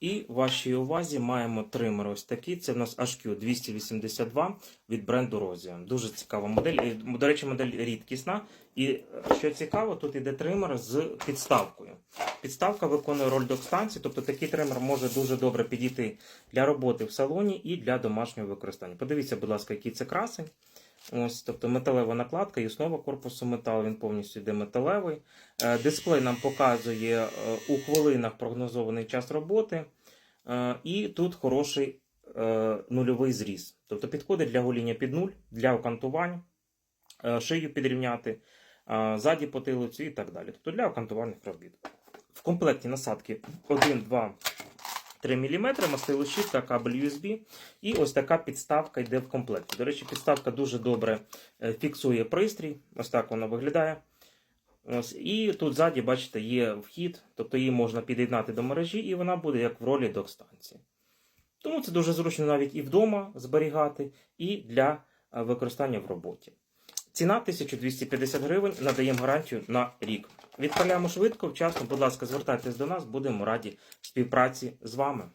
І в вашій увазі маємо тример ось такий. Це в нас HQ282 від бренду Rosia. Дуже цікава модель. До речі, модель рідкісна. І е, що цікаво, тут іде тример з підставкою. Підставка виконує роль док-станції, тобто такий тример може дуже добре підійти для роботи в салоні і для домашнього використання. Подивіться, будь ласка, який це красень. Ось, тобто металева накладка і основа корпусу металу, він повністю йде металевий. Е, Дисплей нам показує е, у хвилинах прогнозований час роботи. Е, І тут хороший нульовий зріз. Тобто підходить для гоління під нуль, для окантувань, шию підрівняти, ззаді потилицю і так далі. Тобто для окантувальних робіт. В комплекті насадки 1, 2, 3 мм, мастило щітка, кабель USB. І ось така підставка йде в комплекті. До речі, підставка дуже добре е, фіксує пристрій. Ось так вона виглядає. Ось, і тут ззаді, бачите, є вхід, тобто її можна під'єднати до мережі, і вона буде як в ролі док-станції. Тому це дуже зручно навіть і вдома зберігати, і для е, використання в роботі. Ціна 1250 гривень, надаємо гарантію на рік. Відправляємо швидко, вчасно, будь ласка, звертайтесь до нас, будемо раді співпраці з вами.